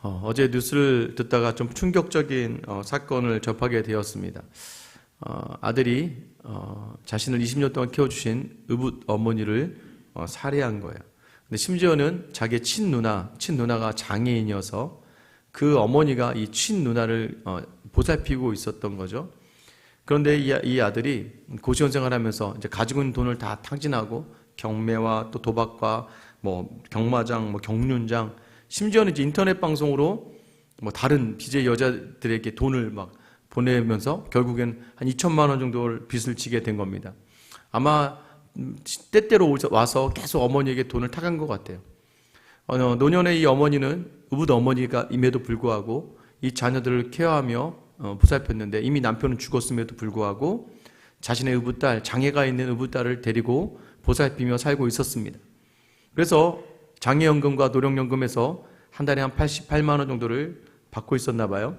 어, 제 뉴스를 듣다가 좀 충격적인 어, 사건을 접하게 되었습니다. 어, 아들이 어, 자신을 20년 동안 키워주신 의붓 어머니를 어, 살해한 거예요. 근데 심지어는 자기 친 누나, 친 누나가 장애인이어서 그 어머니가 이 친 누나를 어, 보살피고 있었던 거죠. 그런데 이, 이 아들이 고시원 생활하면서 이제 가지고 있는 돈을 다 탕진하고 경매와 또 도박과 뭐 경마장, 뭐 경륜장, 심지어는 이제 인터넷 방송으로 뭐 다른 BJ 여자들에게 돈을 막 보내면서 결국엔 한 2천만 원 정도를 빚을 지게 된 겁니다. 아마 음, 때때로 와서 계속 어머니에게 돈을 타간 것 같아요. 어, 노년의 이 어머니는 의붓 어머니가 임에도 불구하고 이 자녀들을 케어하며 어, 보살폈는데 이미 남편은 죽었음에도 불구하고 자신의 의붓딸, 장애가 있는 의붓딸을 데리고 보살피며 살고 있었습니다. 그래서 장애연금과 노령연금에서 한 달에 한 88만 원 정도를 받고 있었나 봐요.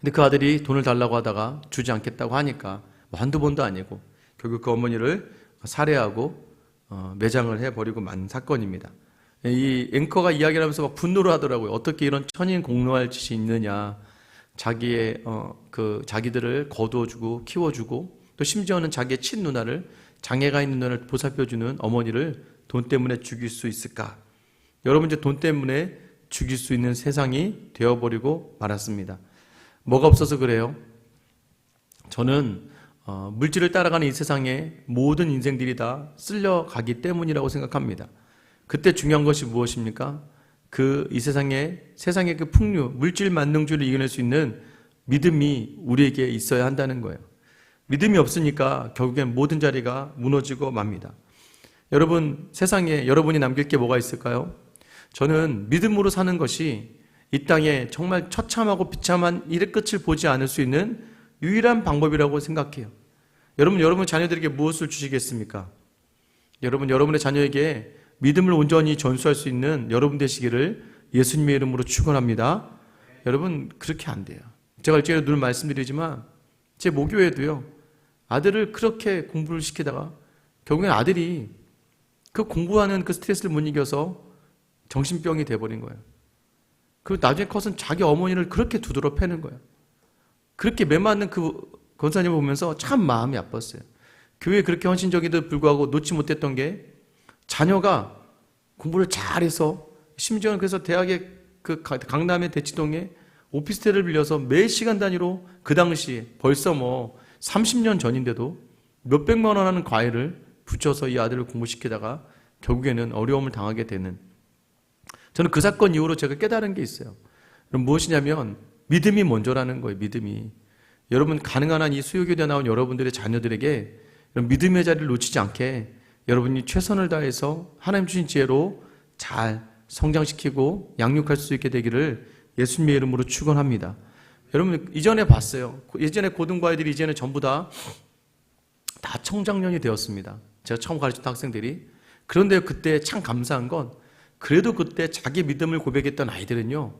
근데 그 아들이 돈을 달라고 하다가 주지 않겠다고 하니까 뭐 한두 번도 아니고 결국 그 어머니를 살해하고 어, 매장을 해버리고 만 사건입니다. 이 앵커가 이야기를 하면서 막 분노를 하더라고요. 어떻게 이런 천인 공로할 짓이 있느냐. 자기의 어, 그 자기들을 거두어주고 키워주고 또 심지어는 자기의 친 누나를 장애가 있는 누나를 보살펴주는 어머니를 돈 때문에 죽일 수 있을까? 여러분 이제 돈 때문에 죽일 수 있는 세상이 되어버리고 말았습니다. 뭐가 없어서 그래요? 저는 어, 물질을 따라가는 이 세상에 모든 인생들이 다 쓸려가기 때문이라고 생각합니다. 그때 중요한 것이 무엇입니까? 그 이 세상에 세상의 그 풍류, 물질 만능주를 이겨낼 수 있는 믿음이 우리에게 있어야 한다는 거예요. 믿음이 없으니까 결국엔 모든 자리가 무너지고 맙니다. 여러분, 세상에 여러분이 남길 게 뭐가 있을까요? 저는 믿음으로 사는 것이 이 땅에 정말 처참하고 비참한 일의 끝을 보지 않을 수 있는 유일한 방법이라고 생각해요. 여러분, 여러분 자녀들에게 무엇을 주시겠습니까? 여러분, 여러분의 자녀에게 믿음을 온전히 전수할 수 있는 여러분 되시기를 예수님의 이름으로 축원합니다. 여러분, 그렇게 안 돼요. 제가 일제히 늘 말씀드리지만 제 모교에도요. 아들을 그렇게 공부를 시키다가 결국엔 아들이 그 공부하는 그 스트레스를 못 이겨서 정신병이 돼버린 거예요. 그리고 나중에 커서 자기 어머니를 그렇게 두드러 패는 거예요. 그렇게 매맞는 그 권사님을 보면서 참 마음이 아팠어요. 교회 그렇게 헌신적인데도 불구하고 놓지 못했던 게 자녀가 공부를 잘해서 심지어는 그래서 대학의 그 강남의 대치동에 오피스텔을 빌려서 매 시간 단위로 그 당시 벌써 뭐 30년 전인데도 몇백만 원 하는 과외를 붙여서 이 아들을 공부시키다가 결국에는 어려움을 당하게 되는 저는 그 사건 이후로 제가 깨달은 게 있어요. 그럼 무엇이냐면 믿음이 먼저라는 거예요. 믿음이. 여러분 가능한 한 이 수요교대 나온 여러분들의 자녀들에게 믿음의 자리를 놓치지 않게 여러분이 최선을 다해서 하나님 주신 지혜로 잘 성장시키고 양육할 수 있게 되기를 예수님의 이름으로 축원합니다. 여러분 이전에 봤어요. 예전에 고등부 아이들이 이제는 전부 다 다 청장년이 되었습니다. 제가 처음 가르쳤던 학생들이 그런데 그때 참 감사한 건 그래도 그때 자기 믿음을 고백했던 아이들은요.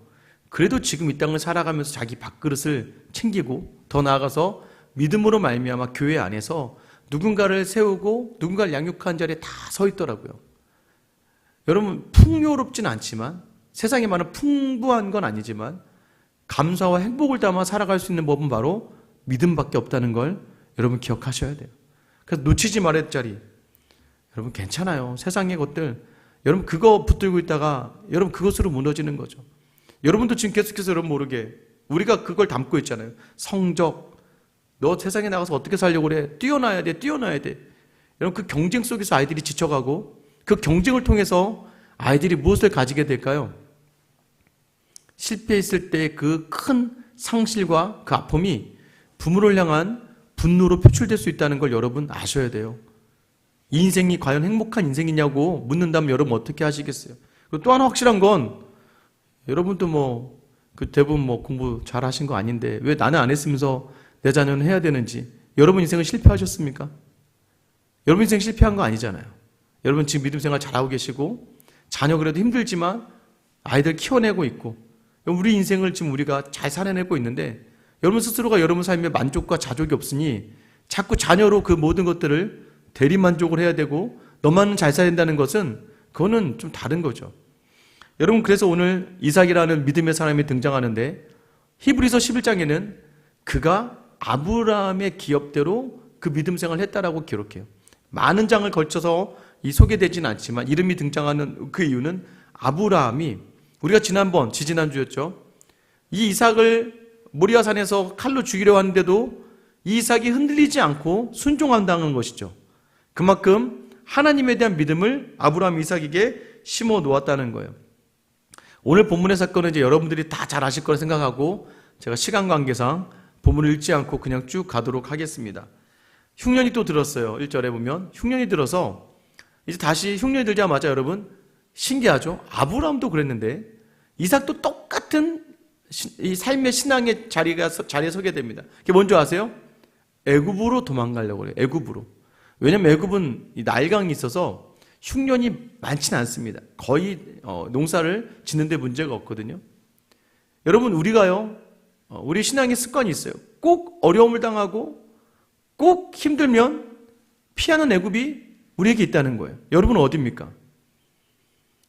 그래도 지금 이 땅을 살아가면서 자기 밥그릇을 챙기고 더 나아가서 믿음으로 말미암아 교회 안에서 누군가를 세우고 누군가를 양육한 자리에 다 서 있더라고요. 여러분 풍요롭진 않지만 세상에 많은 풍부한 건 아니지만 감사와 행복을 담아 살아갈 수 있는 법은 바로 믿음밖에 없다는 걸 여러분 기억하셔야 돼요. 그래서 놓치지 말아야 될 자리. 여러분 괜찮아요. 세상의 것들 여러분 그거 붙들고 있다가 여러분 그것으로 무너지는 거죠. 여러분도 지금 계속해서 여러분 모르게 우리가 그걸 담고 있잖아요. 성적. 너 세상에 나가서 어떻게 살려고 그래? 뛰어나야 돼. 뛰어나야 돼. 여러분 그 경쟁 속에서 아이들이 지쳐가고 그 경쟁을 통해서 아이들이 무엇을 가지게 될까요? 실패했을 때 그 큰 상실과 그 아픔이 부모를 향한 분노로 표출될 수 있다는 걸 여러분 아셔야 돼요. 이 인생이 과연 행복한 인생이냐고 묻는다면 여러분 어떻게 하시겠어요? 그리고 또 하나 확실한 건 여러분도 뭐 그 대부분 뭐 공부 잘 하신 거 아닌데 왜 나는 안 했으면서 내 자녀는 해야 되는지 여러분 인생은 실패하셨습니까? 여러분 인생 실패한 거 아니잖아요. 여러분 지금 믿음 생활 잘하고 계시고 자녀 그래도 힘들지만 아이들 키워내고 있고 우리 인생을 지금 우리가 잘 살아내고 있는데 여러분 스스로가 여러분 삶에 만족과 자족이 없으니 자꾸 자녀로 그 모든 것들을 대리 만족을 해야 되고 너만은 잘 살아야 된다는 것은 그거는 좀 다른 거죠. 여러분 그래서 오늘 이삭이라는 믿음의 사람이 등장하는데 히브리서 11장에는 그가 아브라함의 기업대로 그 믿음 생활을 했다라고 기록해요. 많은 장을 걸쳐서 이 소개되지는 않지만 이름이 등장하는 그 이유는 아브라함이 우리가 지난번 지지난주였죠. 이 이삭을 모리아산에서 칼로 죽이려 하는데도 이 이삭이 흔들리지 않고 순종한다는 것이죠. 그만큼 하나님에 대한 믿음을 아브라함 이삭에게 심어 놓았다는 거예요. 오늘 본문의 사건은 이제 여러분들이 다 잘 아실 거라 생각하고 제가 시간 관계상 본문을 읽지 않고 그냥 쭉 가도록 하겠습니다. 흉년이 또 들었어요. 1절에 보면 흉년이 들어서 이제 다시 흉년이 들자마자 여러분 신기하죠? 아브라함도 그랬는데 이삭도 똑같은 시- 이 삶의 신앙의 자리가 서- 자리에 서게 됩니다. 그게 뭔지 아세요? 애굽으로 도망가려고 그래요. 애굽으로. 왜냐면 애굽은 이 날강이 있어서 흉년이 많지는 않습니다. 거의 어, 농사를 짓는데 문제가 없거든요. 여러분 우리가요, 어, 우리 신앙의 습관이 있어요. 꼭 어려움을 당하고 꼭 힘들면 피하는 애굽이 우리에게 있다는 거예요. 여러분은 어디입니까?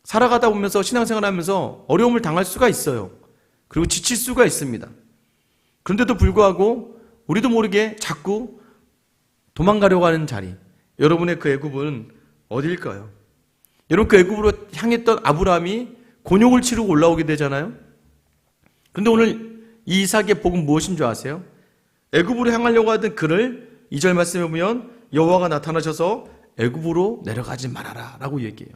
살아가다 보면서 신앙생활 하면서 어려움을 당할 수가 있어요. 그리고 지칠 수가 있습니다. 그런데도 불구하고 우리도 모르게 자꾸 도망가려고 하는 자리. 여러분의 그 애굽은 어디일까요? 여러분 그 애굽으로 향했던 아브라함이 곤욕을 치르고 올라오게 되잖아요. 그런데 오늘 이 이삭의 복은 무엇인 줄 아세요? 애굽으로 향하려고 하던 그를 2절 말씀에 보면 여호와가 나타나셔서 애굽으로 내려가지 말아라라고 얘기해요.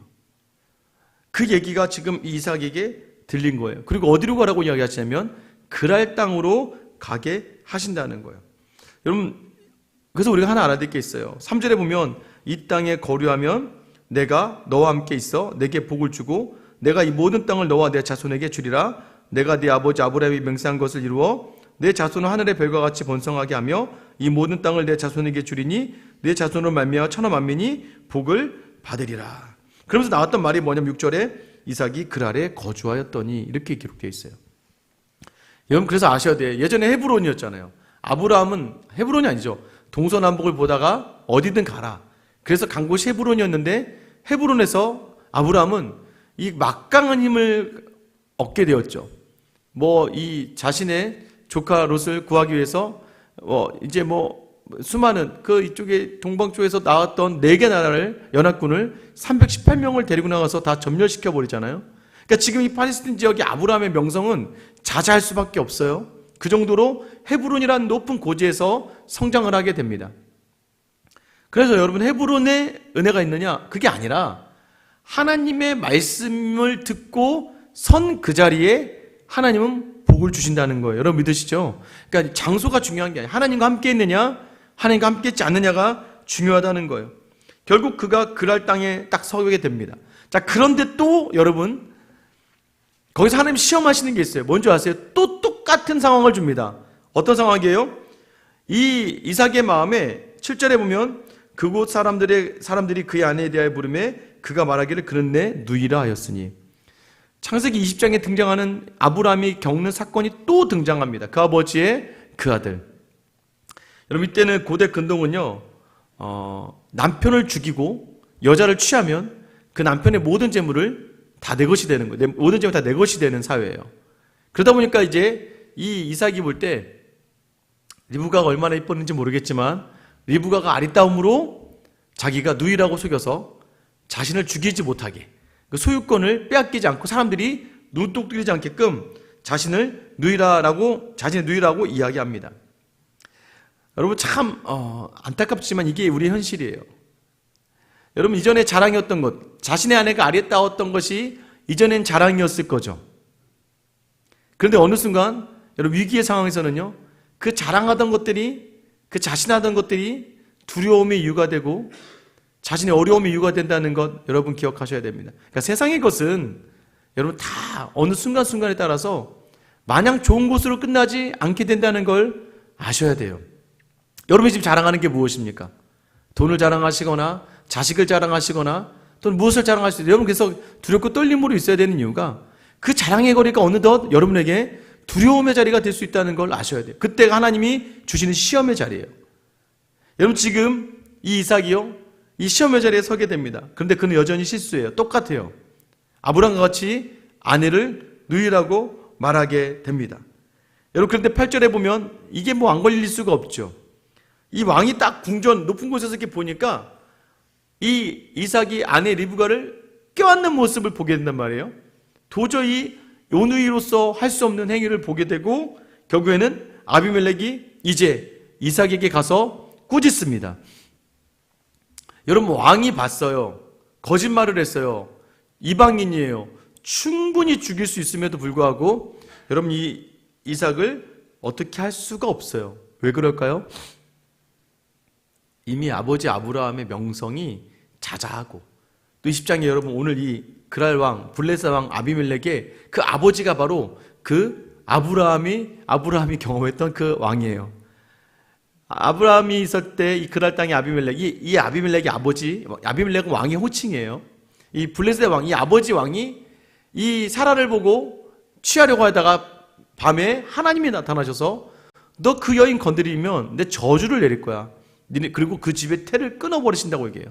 그 얘기가 지금 이 이삭에게 들린 거예요. 그리고 어디로 가라고 이야기하시냐면 그랄 땅으로 가게 하신다는 거예요. 여러분 그래서 우리가 하나 알아야 될 게 있어요. 3절에 보면 이 땅에 거류하면 내가 너와 함께 있어 내게 복을 주고 내가 이 모든 땅을 너와 내 자손에게 주리라 내가 네 아버지 아브라함이 맹세한 것을 이루어 내 자손을 하늘의 별과 같이 번성하게 하며 이 모든 땅을 내 자손에게 주리니 내 자손으로 말미암아 천하 만민이 복을 받으리라. 그러면서 나왔던 말이 뭐냐면 6절에 이삭이 그랄에 거주하였더니 이렇게 기록되어 있어요. 여러분 그래서 아셔야 돼요. 예전에 헤브론이었잖아요. 아브라함은 헤브론이 아니죠. 동서남북을 보다가 어디든 가라. 그래서 간 곳이 헤브론이었는데 헤브론에서 아브라함은 이 막강한 힘을 얻게 되었죠. 뭐 이 자신의 조카 롯을 구하기 위해서 어 이제 뭐 수많은 그 이쪽에 동방 쪽에서 나왔던 네 개 나라를 연합군을 318명을 데리고 나가서 다 점멸시켜 버리잖아요. 그러니까 지금 이 팔레스틴 지역의 아브라함의 명성은 자자할 수밖에 없어요. 그 정도로 헤브론이라는 높은 고지에서 성장을 하게 됩니다. 그래서 여러분 헤브론에 은혜가 있느냐? 그게 아니라 하나님의 말씀을 듣고 선 그 자리에 하나님은 복을 주신다는 거예요. 여러분 믿으시죠? 그러니까 장소가 중요한 게 아니라 하나님과 함께 있느냐, 하나님과 함께 있지 않느냐가 중요하다는 거예요. 결국 그가 그랄 땅에 딱 서게 됩니다. 자, 그런데 또 여러분 거기서 하나님 시험하시는 게 있어요. 뭔지 아세요? 또 똑같은 상황을 줍니다. 어떤 상황이에요? 이 이삭의 마음에 7절에 보면 그곳 사람들의 사람들이 그의 아내에 대하여 부름에 그가 말하기를 그는 내 누이라 하였으니 창세기 20장에 등장하는 아브라함이 겪는 사건이 또 등장합니다. 그 아버지의 그 아들. 여러분 이때는 고대 근동은요 어, 남편을 죽이고 여자를 취하면 그 남편의 모든 재물을 다 내 것이 되는 거예요. 내- 모든 재물 다 내 것이 되는 사회예요. 그러다 보니까 이제 이 이삭이 볼 때 리브가가 얼마나 이뻤는지 모르겠지만 리브가가 아리따움으로 자기가 누이라고 속여서 자신을 죽이지 못하게 그 소유권을 빼앗기지 않고 사람들이 눈독 들이지 않게끔 자신을 누이라라고 자신의 누이라고 이야기합니다. 여러분 참 어, 안타깝지만 이게 우리 현실이에요. 여러분 이전에 자랑이었던 것, 자신의 아내가 아리따웠던 것이 이전엔 자랑이었을 거죠. 그런데 어느 순간 여러분 위기의 상황에서는요, 그 자랑하던 것들이 그 자신하던 것들이 두려움의 이유가 되고 자신의 어려움의 이유가 된다는 것 여러분 기억하셔야 됩니다. 그러니까 세상의 것은 여러분 다 어느 순간순간에 따라서 마냥 좋은 곳으로 끝나지 않게 된다는 걸 아셔야 돼요. 여러분이 지금 자랑하는 게 무엇입니까? 돈을 자랑하시거나 자식을 자랑하시거나 또는 무엇을 자랑하실 때 여러분 그래서 두렵고 떨림으로 있어야 되는 이유가 그 자랑의 거리가 어느덧 여러분에게 두려움의 자리가 될 수 있다는 걸 아셔야 돼요. 그때가 하나님이 주시는 시험의 자리예요. 여러분 지금 이 이삭이요 이 시험의 자리에 서게 됩니다. 그런데 그는 여전히 실수해요. 똑같아요. 아브라함과 같이 아내를 누이라고 말하게 됩니다. 여러분 그런데 8절에 보면 이게 뭐 안 걸릴 수가 없죠. 이 왕이 딱 궁전 높은 곳에서 이렇게 보니까 이 이삭이 아내 리브가를 껴안는 모습을 보게 된단 말이에요. 도저히 요누이로서 할 수 없는 행위를 보게 되고 결국에는 아비멜렉이 이제 이삭에게 가서 꾸짖습니다. 여러분 왕이 봤어요. 거짓말을 했어요. 이방인이에요. 충분히 죽일 수 있음에도 불구하고 여러분 이 이삭을 어떻게 할 수가 없어요. 왜 그럴까요? 이미 아버지 아브라함의 명성이 자자하고 또 20장에 여러분 오늘 이 그랄 왕 블레사 왕 아비멜렉의 그 아버지가 바로 그 아브라함이 아브라함이 경험했던 그 왕이에요. 아브라함이 있을 때 이 그랄 땅의 아비멜렉이 이 아비멜렉의 아버지 아비멜렉은 왕의 호칭이에요. 이 블레셋 왕, 이 아버지 왕이 이 사라를 보고 취하려고 하다가 밤에 하나님이 나타나셔서 너 그 여인 건드리면 내 저주를 내릴 거야. 그리고 그 집에 태를 끊어버리신다고 얘기해요.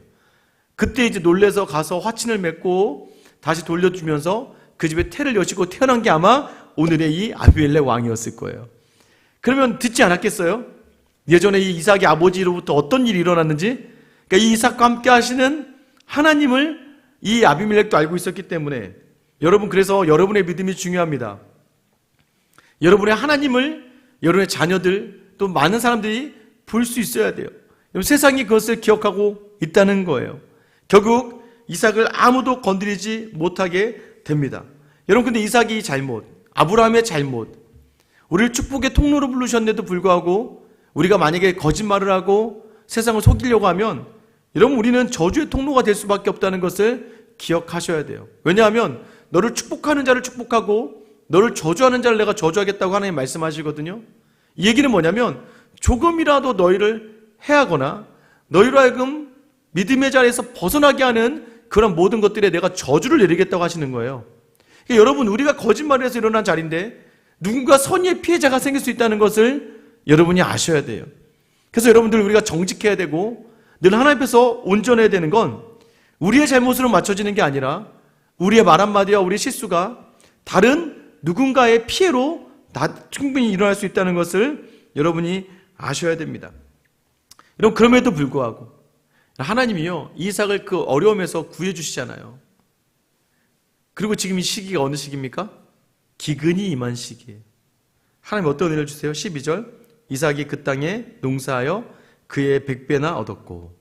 그때 이제 놀래서 가서 화친을 맺고 다시 돌려주면서 그 집에 태를 여시고 태어난 게 아마 오늘의 이 아비엘레 왕이었을 거예요. 그러면 듣지 않았겠어요? 예전에 이 이삭의 아버지로부터 어떤 일이 일어났는지, 그러니까 이 이삭과 함께 하시는 하나님을 이 아비멜렉도 알고 있었기 때문에 여러분 그래서 여러분의 믿음이 중요합니다. 여러분의 하나님을 여러분의 자녀들 또 많은 사람들이 볼 수 있어야 돼요. 세상이 그것을 기억하고 있다는 거예요. 결국 이삭을 아무도 건드리지 못하게 됩니다. 여러분 근데 이삭이 잘못, 아브라함의 잘못, 우리를 축복의 통로로 부르셨는데도 불구하고 우리가 만약에 거짓말을 하고 세상을 속이려고 하면 여러분 우리는 저주의 통로가 될 수밖에 없다는 것을 기억하셔야 돼요. 왜냐하면 너를 축복하는 자를 축복하고 너를 저주하는 자를 내가 저주하겠다고 하나님 말씀하시거든요. 이 얘기는 뭐냐면 조금이라도 너희를 해하거나 너희로 하여금 믿음의 자리에서 벗어나게 하는 그런 모든 것들에 내가 저주를 내리겠다고 하시는 거예요. 그러니까 여러분 우리가 거짓말을 해서 일어난 자리인데 누군가 선의의 피해자가 생길 수 있다는 것을 여러분이 아셔야 돼요. 그래서 여러분들 우리가 정직해야 되고 늘 하나님 앞에서 온전해야 되는 건 우리의 잘못으로 맞춰지는 게 아니라 우리의 말 한마디와 우리의 실수가 다른 누군가의 피해로 다 충분히 일어날 수 있다는 것을 여러분이 아셔야 됩니다. 여러분 그럼에도 불구하고 하나님이요 이삭을 그 어려움에서 구해 주시잖아요. 그리고 지금 이 시기가 어느 시기입니까? 기근이 임한 시기예요. 하나님 어떤 은혜를 주세요? 12절 이삭이 그 땅에 농사하여 그의 백배나 얻었고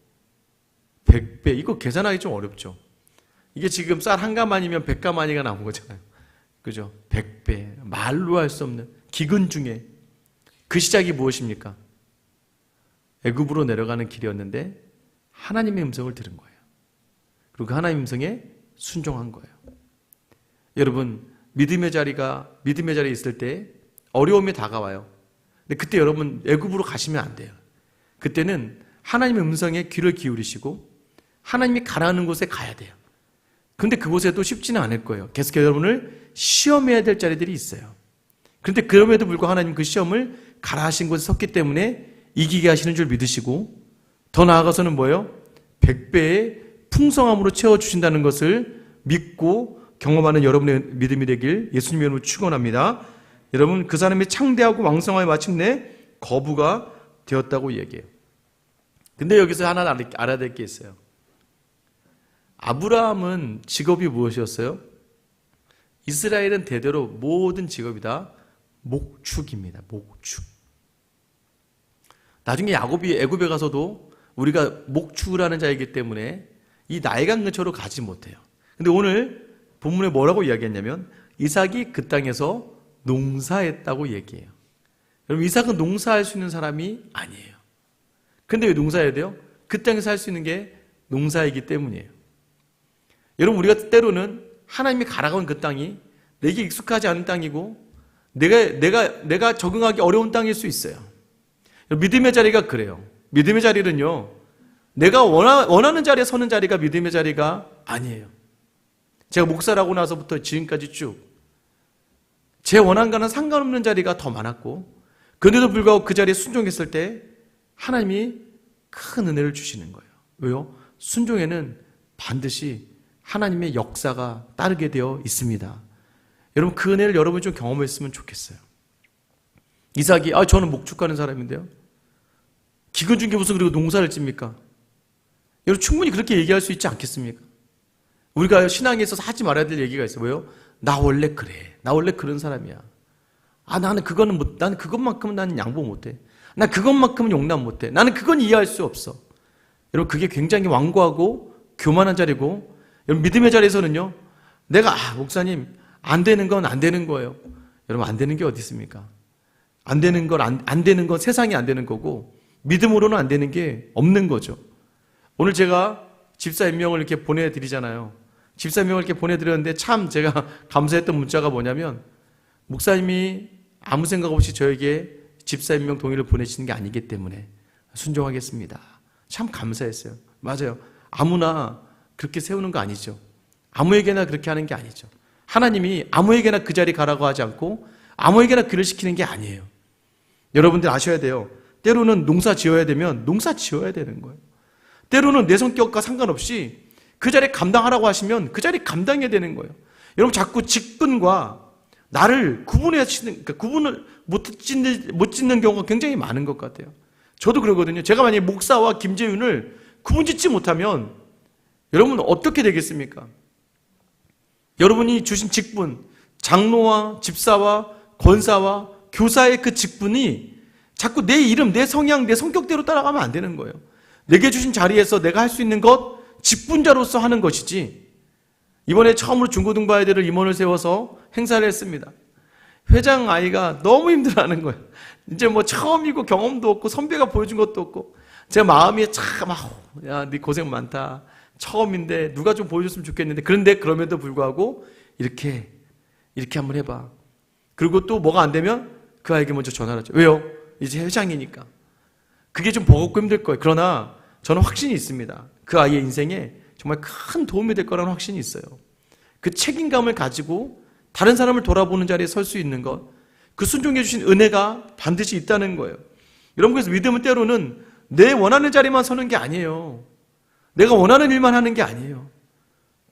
백배 이거 계산하기 좀 어렵죠. 이게 지금 쌀한백 가만이가 나온 거잖아요. 그죠? 백배 말로 할 수 없는 기근 중에 그 시작이 무엇입니까? 애굽으로 내려가는 길이었는데 하나님의 음성을 들은 거예요. 그리고 그 하나님 음성에 순종한 거예요. 여러분 믿음의 자리가 믿음의 자리에 있을 때 어려움이 다가와요. 근데 그때 여러분 애굽으로 가시면 안 돼요. 그때는 하나님의 음성에 귀를 기울이시고 하나님이 가라는 곳에 가야 돼요. 근데 그곳에도 쉽지는 않을 거예요. 계속 여러분을 시험해야 될 자리들이 있어요. 그런데 그럼에도 불구하고 하나님 그 시험을 가라 하신 곳에 섰기 때문에 이기게 하시는 줄 믿으시고 더 나아가서는 뭐예요? 백배의 풍성함으로 채워주신다는 것을 믿고 경험하는 여러분의 믿음이 되길 예수님 이름으로 축원합니다. 여러분 그 사람이 창대하고 왕성하여 마침내 거부가 되었다고 얘기해요. 근데 여기서 하나 알아야 될 게 있어요. 아브라함은 직업이 무엇이었어요? 이스라엘은 대대로 모든 직업이 다 목축입니다. 목축. 나중에 야곱이 애굽에 가서도 우리가 목축을 하는 자이기 때문에 이 나이간 근처로 가지 못해요. 근데 오늘 본문에 뭐라고 이야기했냐면 이삭이 그 땅에서 농사했다고 얘기해요. 여러분 이삭은 농사할 수 있는 사람이 아니에요. 근데 왜 농사해야 돼요? 그 땅에서 할 수 있는 게 농사이기 때문이에요. 여러분 우리가 때로는 하나님이 가라고 그 땅이 내게 익숙하지 않은 땅이고 내가 내가 내가 적응하기 어려운 땅일 수 있어요. 믿음의 자리가 그래요. 믿음의 자리는요. 내가 원하, 원하는 자리에 서는 자리가 믿음의 자리가 아니에요. 제가 목사라고 나서부터 지금까지 쭉 제 원한과는 상관없는 자리가 더 많았고 그런데도 불구하고 그 자리에 순종했을 때 하나님이 큰 은혜를 주시는 거예요. 왜요? 순종에는 반드시 하나님의 역사가 따르게 되어 있습니다. 여러분 그 은혜를 여러분이 좀 경험했으면 좋겠어요. 이삭이 아 저는 목축하는 사람인데요. 기근 중에 무슨 그리고 농사를 찝니까? 여러분 충분히 그렇게 얘기할 수 있지 않겠습니까? 우리가 신앙에 있어서 하지 말아야 될 얘기가 있어요. 왜요? 나 원래 그래. 나 원래 그런 사람이야. 아 나는 그거는 못, 나는 그것만큼은 나는 양보 못해. 나 그것만큼은 용납 못해. 나는 그건 이해할 수 없어. 여러분 그게 굉장히 완고하고 교만한 자리고 여러분 믿음의 자리에서는요. 내가 아 목사님 안 되는 건 안 되는 거예요. 여러분 안 되는 게 어디 있습니까? 안 되는 건 안 안 되는 건 세상이 안 되는 거고 믿음으로는 안 되는 게 없는 거죠. 오늘 제가 집사 임명을 이렇게 보내드리잖아요. 집사 임명을 이렇게 보내드렸는데 참 제가 감사했던 문자가 뭐냐면 목사님이 아무 생각 없이 저에게 집사 임명 동의를 보내시는 게 아니기 때문에 순종하겠습니다. 참 감사했어요. 맞아요. 아무나 그렇게 세우는 거 아니죠. 아무에게나 그렇게 하는 게 아니죠. 하나님이 아무에게나 그 자리 가라고 하지 않고 아무에게나 그를 시키는 게 아니에요. 여러분들 아셔야 돼요. 때로는 농사 지어야 되면 농사 지어야 되는 거예요. 때로는 내 성격과 상관없이 그 자리에 감당하라고 하시면 그 자리에 감당해야 되는 거예요. 여러분 자꾸 직분과 나를 구분하시는, 그러니까 구분을 못 짓는, 못 짓는 경우가 굉장히 많은 것 같아요. 저도 그러거든요. 제가 만약에 목사와 김재윤을 구분 짓지 못하면 여러분 어떻게 되겠습니까? 여러분이 주신 직분, 장로와 집사와 권사와 교사의 그 직분이 자꾸 내 이름, 내 성향, 내 성격대로 따라가면 안 되는 거예요. 내게 주신 자리에서 내가 할 수 있는 것, 직분자로서 하는 것이지. 이번에 처음으로 중고등부 아이들을 임원을 세워서 행사를 했습니다. 회장 아이가 너무 힘들어하는 거예요. 이제 뭐 처음이고 경험도 없고 선배가 보여준 것도 없고 제 마음이 참, 아우, 야, 네 고생 많다. 처음인데 누가 좀 보여줬으면 좋겠는데 그런데 그럼에도 불구하고 이렇게 이렇게 한번 해봐. 그리고 또 뭐가 안 되면 그 아이에게 먼저 전화를 하죠. 왜요? 이제 회장이니까. 그게 좀 버겁고 힘들 거예요. 그러나 저는 확신이 있습니다. 그 아이의 인생에 정말 큰 도움이 될 거라는 확신이 있어요. 그 책임감을 가지고 다른 사람을 돌아보는 자리에 설 수 있는 것, 그 순종해 주신 은혜가 반드시 있다는 거예요. 여러분 그래서 믿음은 때로는 내 원하는 자리만 서는 게 아니에요. 내가 원하는 일만 하는 게 아니에요.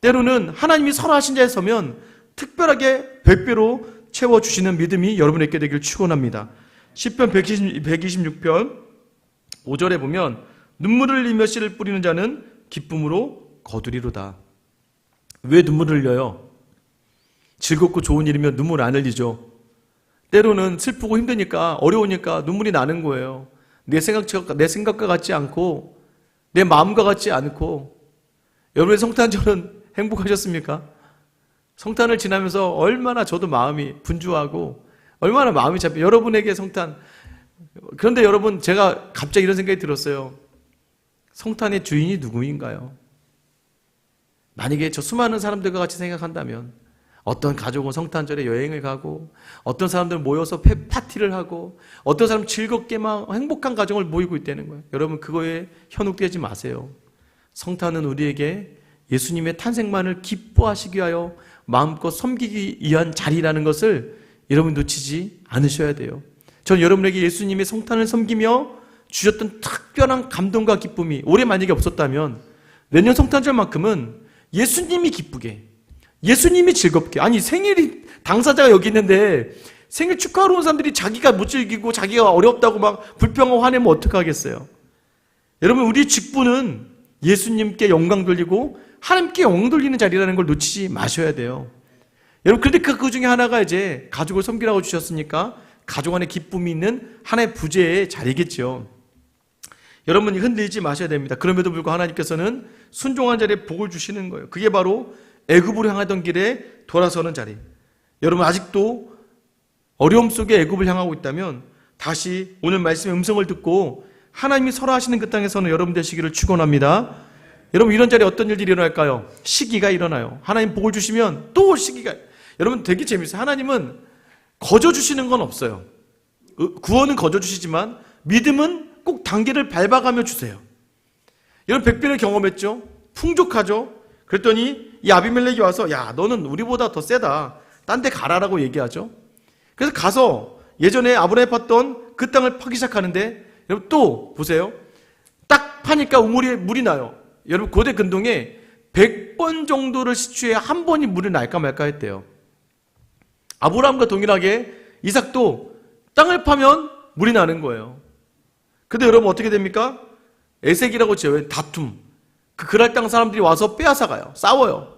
때로는 하나님이 설하신 자에 서면 특별하게 백배로 채워주시는 믿음이 여러분에게 되길 축원합니다. 10편 126편 5절에 보면 눈물을 흘리며 씨를 뿌리는 자는 기쁨으로 거두리로다. 왜 눈물을 흘려요? 즐겁고 좋은 일이면 눈물 안 흘리죠. 때로는 슬프고 힘드니까 어려우니까 눈물이 나는 거예요. 내 생각 내 생각과 같지 않고 내 마음과 같지 않고 여러분의 성탄절은 행복하셨습니까? 성탄을 지나면서 얼마나 저도 마음이 분주하고 얼마나 마음이 잡혀 여러분에게 성탄 그런데 여러분 제가 갑자기 이런 생각이 들었어요. 성탄의 주인이 누구인가요? 만약에 저 수많은 사람들과 같이 생각한다면 어떤 가족은 성탄절에 여행을 가고 어떤 사람들은 모여서 파티를 하고 어떤 사람은 즐겁게 막 행복한 가정을 모이고 있다는 거예요. 여러분 그거에 현혹되지 마세요. 성탄은 우리에게 예수님의 탄생만을 기뻐하시기 위하여 마음껏 섬기기 위한 자리라는 것을 여러분 놓치지 않으셔야 돼요. 전 여러분에게 예수님의 성탄을 섬기며 주셨던 특별한 감동과 기쁨이 올해 만약에 없었다면 내년 성탄절만큼은 예수님이 기쁘게 예수님이 즐겁게 아니 생일이 당사자가 여기 있는데 생일 축하하러 온 사람들이 자기가 못 즐기고 자기가 어렵다고 막 불평하고 화내면 어떡하겠어요 여러분 우리 직분은 예수님께 영광 돌리고 하나님께 영광 돌리는 자리라는 걸 놓치지 마셔야 돼요. 여러분 그런데 그, 그 중에 하나가 이제 가족을 섬기라고 주셨으니까 가족 안에 기쁨이 있는 하나의 부재의 자리겠죠. 여러분이 흔들지 마셔야 됩니다. 그럼에도 불구하고 하나님께서는 순종한 자리에 복을 주시는 거예요. 그게 바로 애굽으로 향하던 길에 돌아서는 자리. 여러분 아직도 어려움 속에 애굽을 향하고 있다면 다시 오늘 말씀의 음성을 듣고 하나님이 설하시는 그 땅에서는 여러분 되시기를 축원합니다. 여러분 이런 자리에 어떤 일들이 일어날까요? 시기가 일어나요. 하나님 복을 주시면 또 시기가 여러분 되게 재밌어요. 하나님은 거저 주시는 건 없어요. 구원은 거저 주시지만 믿음은 꼭 단계를 밟아가며 주세요. 여러분 백변을 경험했죠? 풍족하죠? 그랬더니 이 아비멜렉이 와서 야 너는 우리보다 더 세다. 딴 데 가라라고 얘기하죠. 그래서 가서 예전에 아브라함이 팠던 그 땅을 파기 시작하는데 여러분 또 보세요. 딱 파니까 우물에 물이 나요. 여러분 고대 근동에 100번 정도를 시추해 한 번이 물이 날까 말까 했대요. 아브라함과 동일하게 이삭도 땅을 파면 물이 나는 거예요. 근데 여러분 어떻게 됩니까? 에색이라고 지어요. 다툼. 그 그랄 땅 사람들이 와서 빼앗아 가요. 싸워요.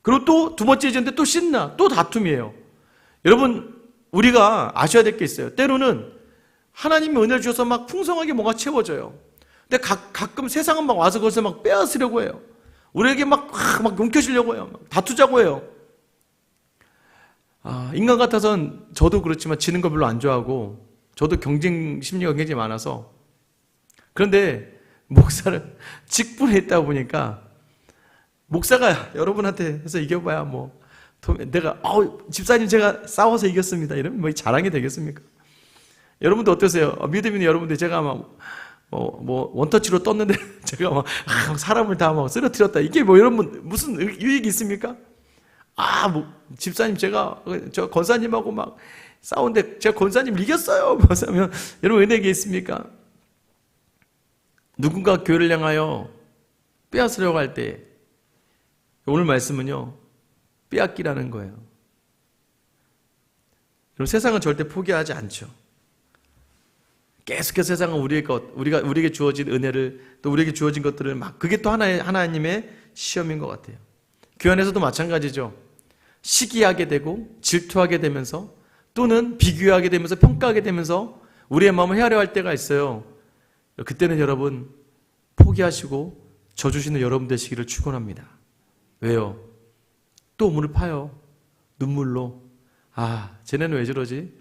그리고 또 두 번째 지는데 또 신나. 또 다툼이에요. 여러분 우리가 아셔야 될 게 있어요. 때로는 하나님이 은혜를 주셔서 막 풍성하게 뭔가 채워져요. 근데 가, 가끔 세상은 막 와서 거기서 막 빼앗으려고 해요. 우리에게 막, 막, 막 용켜주려고 해요. 막 다투자고 해요. 아, 인간 같아서는 저도 그렇지만 지는 걸 별로 안 좋아하고 저도 경쟁 심리가 굉장히 많아서 그런데 목사를 직분에 있다 보니까 목사가 여러분한테 해서 이겨봐야 뭐 도- 내가 아우 집사님 제가 싸워서 이겼습니다 이러면 뭐 자랑이 되겠습니까? 여러분도 어떠세요? 어, 믿음있는 여러분들 제가 막 뭐, 뭐, 원터치로 떴는데, 제가 막, 아, 사람을 다 막 쓰러뜨렸다. 이게 뭐, 여러분, 무슨 유- 유익이 있습니까? 아, 뭐, 집사님, 제가, 저 권사님하고 막 싸우는데, 제가 권사님 이겼어요. 뭐, 하면, 여러분, 은혜가 있습니까? 누군가 교회를 향하여 빼앗으려고 할 때, 오늘 말씀은요, 빼앗기라는 거예요. 여러분, 세상은 절대 포기하지 않죠. 계속해서 세상은 우리의 것, 우리가 우리에게 주어진 은혜를 또 우리에게 주어진 것들을 막 그게 또 하나의 하나님의 시험인 것 같아요. 교회 안에서도 마찬가지죠. 시기하게 되고 질투하게 되면서 또는 비교하게 되면서 평가하게 되면서 우리의 마음을 헤아려 할 때가 있어요. 그때는 여러분 포기하시고 저 주시는 여러분 되시기를 축원합니다. 왜요? 또 우물을 파요. 눈물로 아, 쟤네는 왜 저러지?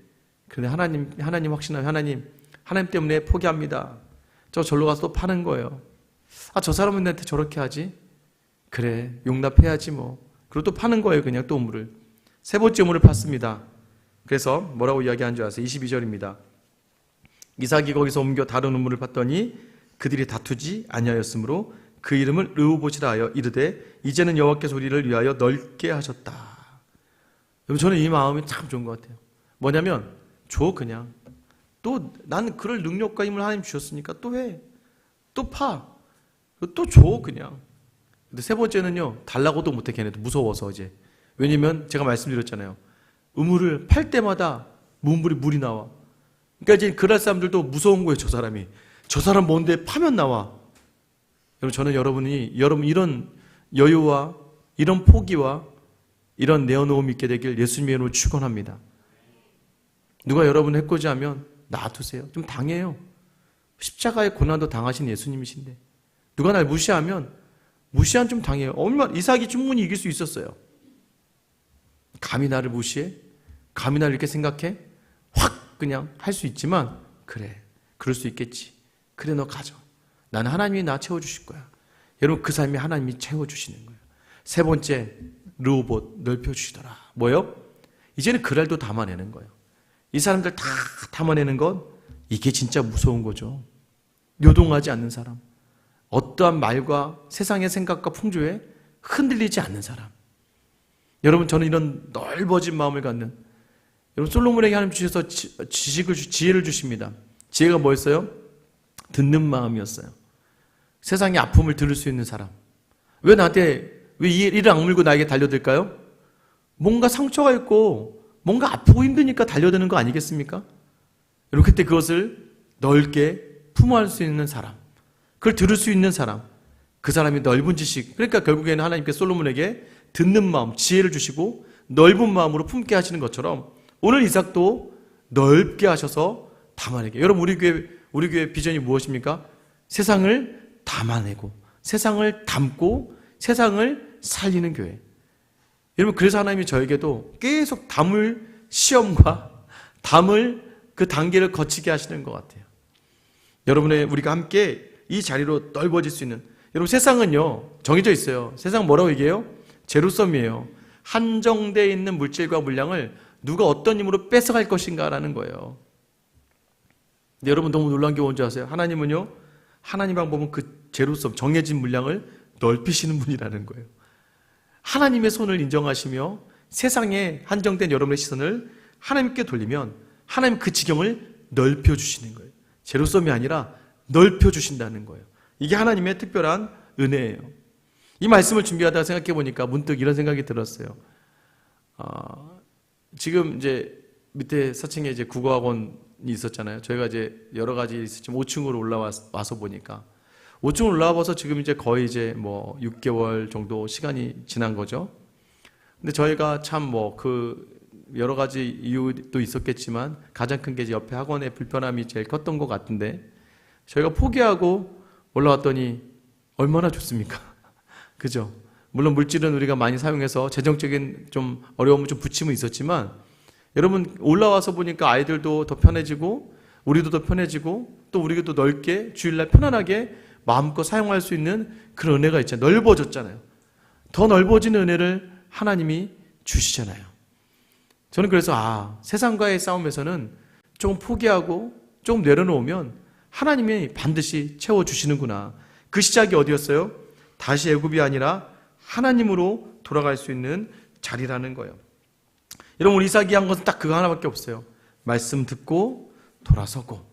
그런데 하나님 하나님 확신하면 하나님 하나님 때문에 포기합니다. 저 절로 가서 또 파는 거예요. 아, 저 사람은 나한테 저렇게 하지? 그래, 용납해야지 뭐. 그리고 또 파는 거예요, 그냥 또 우물을. 세 번째 우물을 팠습니다. 그래서 뭐라고 이야기한 줄 아세요? 22절입니다. 이삭이 거기서 옮겨 다른 우물을 팠더니 그들이 다투지 아니하였으므로 그 이름을 르우봇이라 하여 이르되 이제는 여호와께서 우리를 위하여 넓게 하셨다. 여러분 저는 이 마음이 참 좋은 것 같아요. 뭐냐면 줘 그냥 또난 그럴 능력과 힘을 하나님 주셨으니까 또 해. 또 파. 또 줘, 그냥. 근데 세 번째는요, 달라고도 못해, 걔네도 무서워서 이제. 왜냐면 제가 말씀드렸잖아요. 우물을 팔 때마다 문물이 물이 나와. 그러니까 이제 그럴 사람들도 무서운 거예요, 저 사람이. 저 사람 뭔데 파면 나와. 여러분, 저는 여러분이, 여러분 이런 여유와 이런 포기와 이런 내어놓음이 있게 되길 예수님의 이름으로 축원합니다. 누가 여러분 해코지하면 놔두세요. 좀 당해요. 십자가의 고난도 당하신 예수님이신데 누가 날 무시하면 무시한 좀 당해요. 얼마나 이삭이 충분히 이길 수 있었어요. 감히 나를 무시해? 감히 나를 이렇게 생각해? 확 그냥 할 수 있지만 그래 그럴 수 있겠지. 그래 너 가져. 나는 하나님이 나 채워주실 거야. 여러분 그 삶이 하나님이 채워주시는 거예요. 세 번째 르우봇 넓혀주시더라. 뭐요? 이제는 그랄도 담아내는 거예요. 이 사람들 다 담아내는 건 이게 진짜 무서운 거죠. 요동하지 않는 사람. 어떠한 말과 세상의 생각과 풍조에 흔들리지 않는 사람. 여러분, 저는 이런 넓어진 마음을 갖는, 여러분, 솔로몬에게 하나님 주셔서 지- 지식을, 주- 지혜를 주십니다. 지혜가 뭐였어요? 듣는 마음이었어요. 세상의 아픔을 들을 수 있는 사람. 왜 나한테, 왜 이- 이를 악물고 나에게 달려들까요? 뭔가 상처가 있고, 뭔가 아프고 힘드니까 달려드는 거 아니겠습니까? 여러분, 그때 그것을 넓게 품어할 수 있는 사람. 그걸 들을 수 있는 사람. 그 사람이 넓은 지식. 그러니까 결국에는 하나님께 솔로몬에게 듣는 마음, 지혜를 주시고 넓은 마음으로 품게 하시는 것처럼 오늘 이삭도 넓게 하셔서 담아내게. 여러분, 우리 교회, 우리 교회 비전이 무엇입니까? 세상을 담아내고, 세상을 담고, 세상을 살리는 교회. 여러분, 그래서 하나님이 저에게도 계속 담을 시험과 담을 그 단계를 거치게 하시는 것 같아요. 여러분의 우리가 함께 이 자리로 넓어질 수 있는 여러분 세상은요 정해져 있어요. 세상 뭐라고 얘기해요? 제로섬이에요. 한정되어 있는 물질과 물량을 누가 어떤 힘으로 뺏어갈 것인가라는 거예요. 근데 여러분 너무 놀란 게 뭔지 아세요? 하나님은요 하나님만 보면 그 제로섬 정해진 물량을 넓히시는 분이라는 거예요. 하나님의 손을 인정하시며 세상에 한정된 여러분의 시선을 하나님께 돌리면 하나님 그 지경을 넓혀 주시는 거예요. 제로섬이 아니라 넓혀 주신다는 거예요. 이게 하나님의 특별한 은혜예요. 이 말씀을 준비하다가 생각해 보니까 문득 이런 생각이 들었어요. 어, 지금 이제 밑에 사층에 이제 국어학원이 있었잖아요. 저희가 이제 여러 가지 있었지만 5층으로 올라와서 보니까 5층 올라와 봐서 지금 이제 거의 이제 뭐 6개월 정도 시간이 지난 거죠. 근데 저희가 참 뭐 그 여러 가지 이유도 있었겠지만 가장 큰 게 이제 옆에 학원의 불편함이 제일 컸던 것 같은데 저희가 포기하고 올라왔더니 얼마나 좋습니까? 그죠? 물론 물질은 우리가 많이 사용해서 재정적인 좀 어려움은 좀 부침은 있었지만 여러분 올라와서 보니까 아이들도 더 편해지고 우리도 더 편해지고 또 우리가 또 넓게 주일날 편안하게 마음껏 사용할 수 있는 그런 은혜가 있잖아요. 넓어졌잖아요. 더 넓어진 은혜를 하나님이 주시잖아요. 저는 그래서 아 세상과의 싸움에서는 조금 포기하고 조금 내려놓으면 하나님이 반드시 채워 주시는구나. 그 시작이 어디였어요? 다시 애굽이 아니라 하나님으로 돌아갈 수 있는 자리라는 거예요. 여러분 우리 이삭이 한 것은 딱 그거 하나밖에 없어요. 말씀 듣고 돌아서고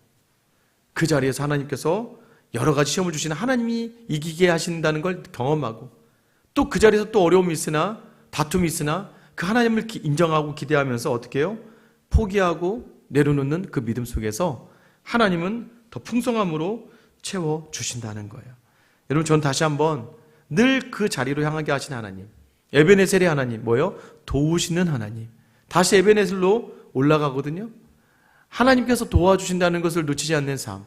그 자리에서 하나님께서 여러 가지 시험을 주시는 하나님이 이기게 하신다는 걸 경험하고 또 그 자리에서 또 어려움이 있으나 다툼이 있으나 그 하나님을 기- 인정하고 기대하면서 어떻게 해요? 포기하고 내려놓는 그 믿음 속에서 하나님은 더 풍성함으로 채워 주신다는 거예요. 여러분 저는 다시 한번 늘 그 자리로 향하게 하신 하나님. 에베네셀의 하나님 뭐요? 도우시는 하나님. 다시 에베네셀로 올라가거든요. 하나님께서 도와주신다는 것을 놓치지 않는 삶.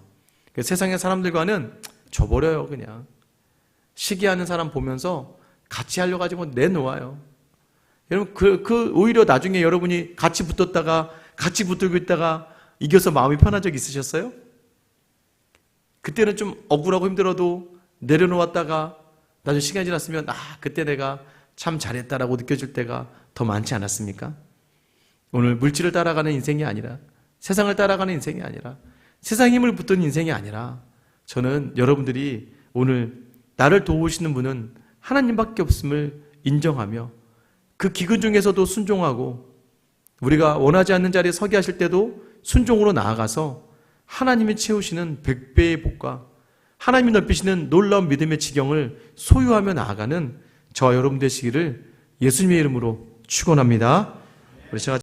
그 세상의 사람들과는 줘버려요, 그냥. 시기하는 사람 보면서 같이 하려고 가지고 내놓아요. 여러분, 그, 그, 오히려 나중에 여러분이 같이 붙었다가, 같이 붙들고 있다가 이겨서 마음이 편한 적 있으셨어요? 그때는 좀 억울하고 힘들어도 내려놓았다가 나중에 시간이 지났으면, 아, 그때 내가 참 잘했다라고 느껴질 때가 더 많지 않았습니까? 오늘 물질을 따라가는 인생이 아니라, 세상을 따라가는 인생이 아니라, 세상 힘을 붙든 인생이 아니라, 저는 여러분들이 오늘 나를 도우시는 분은 하나님밖에 없음을 인정하며, 그 기근 중에서도 순종하고, 우리가 원하지 않는 자리에 서게 하실 때도 순종으로 나아가서 하나님이 채우시는 백배의 복과 하나님이 넓히시는 놀라운 믿음의 지경을 소유하며 나아가는 저와 여러분 되시기를 예수님의 이름으로 축원합니다. 우리 제가